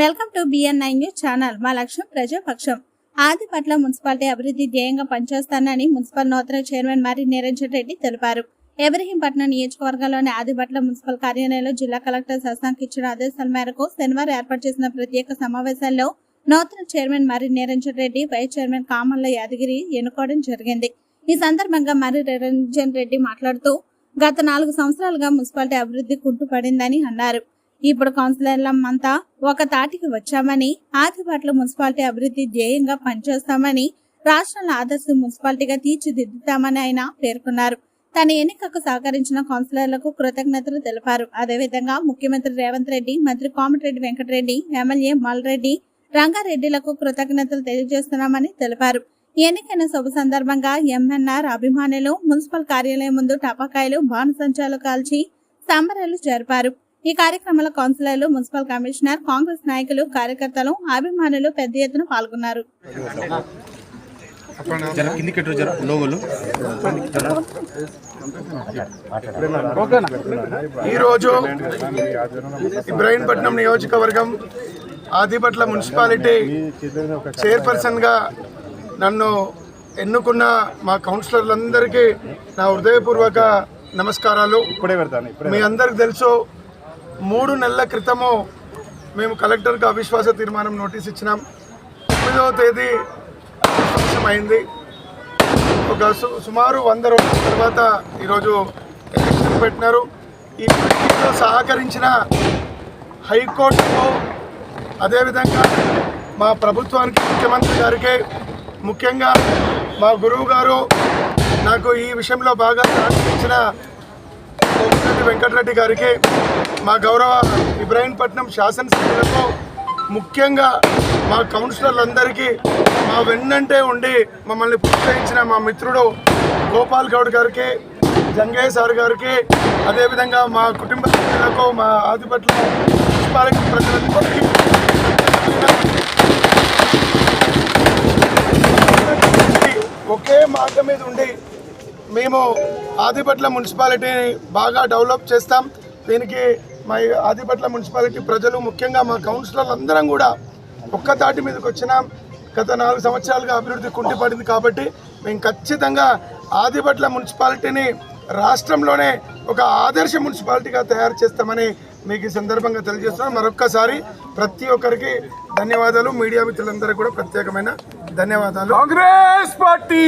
Welcome to nine news channel. మా లక్ష్యం ప్రజాపక్షం. Adibatla municipality అభివృద్ధి ధ్యేయంగా పనిచేస్తానని మున్సిపల్ నూతన చైర్మన్ మరి నిరంజన్ రెడ్డి తెలిపారు. ఎబ్రహీంపట్నం నియోజకవర్గంలోని ఆదిపట్ల మున్సిపల్ కార్యాలయంలో జిల్లా కలెక్టర్ శశాంక్ ఇచ్చిన ఆదేశాల మేరకు శనివారం ఏర్పాటు చేసిన ప్రత్యేక సమావేశంలో నూతన చైర్మన్ మరి నిరంజన్ రెడ్డి వైస్ చైర్మన్ కామల్ల యాదగిరి ఎన్నుకోవడం జరిగింది. ఈ సందర్భంగా మరి నిరంజన్ రెడ్డి మాట్లాడుతూ గత నాలుగు సంవత్సరాలుగా మున్సిపాలిటీ అభివృద్ధి కుంటుపడిందని అన్నారు. ఇప్పుడు కౌన్సిలర్లమంతా ఒక తాటికి వచ్చామని ఆదిపట్ల మున్సిపాలిటీ అభివృద్ధి ధ్యేయంగా పనిచేస్తామని రాష్ట్రంలో ఆదర్శ మున్సిపాలిటీగా తీర్చిదిద్దుతామని ఆయన పేర్కొన్నారు. తన ఎన్నికకు సహకరించిన కౌన్సిలర్లకు కృతజ్ఞతలు తెలిపారు. అదేవిధంగా ముఖ్యమంత్రి రేవంత్ రెడ్డి మంత్రి కోమటిరెడ్డి వెంకటరెడ్డి ఎమ్మెల్యే మల్రెడ్డి రంగారెడ్డిలకు కృతజ్ఞతలు తెలియజేస్తున్నామని తెలిపారు. ఎన్నికైన శుభ సందర్భంగా ఎంఎన్ఆర్ అభిమానులు మున్సిపల్ కార్యాలయం ముందు టపాకాయలు బాణసంచాలు కాల్చి సంబరాలు జరిపారు. ఈ కార్యక్రమంలో కౌన్సిలర్లు మున్సిపల్ కమిషనర్ కాంగ్రెస్ నాయకులు కార్యకర్తలు అభిమానులు పెద్ద ఎత్తున పాల్గొన్నారు. ఈరోజు ఇబ్రాహీంపట్నం నియోజకవర్గం ఆదిపట్ల మున్సిపాలిటీ చైర్పర్సన్గా నన్ను ఎన్నుకున్న మా కౌన్సిలర్లందరికీ నా హృదయపూర్వక నమస్కారాలు. మీ అందరికి తెలుసు మూడు నెలల క్రితము మేము కలెక్టర్కి అవిశ్వాస తీర్మానం నోటీస్ ఇచ్చినాం. తొమ్మిదవ తేదీ అయింది ఒక సు- సుమారు వంద రోజుల తర్వాత ఈరోజు ఎలక్షన్ పెట్టినారు. ఈ ఎన్నికల్లో సహకరించిన హైకోర్టుకు అదేవిధంగా మా ప్రభుత్వానికి ముఖ్యమంత్రి గారికి ముఖ్యంగా మా గురువు గారు నాకు ఈ విషయంలో బాగా సహకరించిన వెంకటరెడ్డి గారికి మా గౌరవ ఇబ్రాహీంపట్నం శాసనసభ్యులకు ముఖ్యంగా మా కౌన్సిలర్లందరికీ మా వెన్నంటే ఉండి మమ్మల్ని ప్రోత్సహించిన మా మిత్రుడు గోపాల్ గౌడ్ గారికి జంగయ్య సార్ గారికి అదేవిధంగా మా కుటుంబ సభ్యులకు మా ఆదిపట్ల మున్సిపాలిటీ ప్రజలందరికీ. ఒకే మాట మీద ఉండి మేము ఆదిపట్ల మున్సిపాలిటీని బాగా డెవలప్ చేస్తాం. దీనికి మా ఆదిపట్ల మున్సిపాలిటీ ప్రజలు ముఖ్యంగా మా కౌన్సిలర్లు అందరం కూడా ఒక్క తాటి మీదకి వచ్చినాం గత నాలుగు సంవత్సరాలుగా అభివృద్ధి కుంటిపడింది కాబట్టి మేము ఖచ్చితంగా ఆదిపట్ల మున్సిపాలిటీని రాష్ట్రంలోనే ఒక ఆదర్శ మున్సిపాలిటీగా తయారు చేస్తామని మీకు ఈ సందర్భంగా తెలియజేస్తున్నాం. మరొక్కసారి ప్రతి ఒక్కరికి ధన్యవాదాలు. మీడియా మిత్రులందరూ కూడా ప్రత్యేకమైన ధన్యవాదాలు. కాంగ్రెస్ పార్టీ!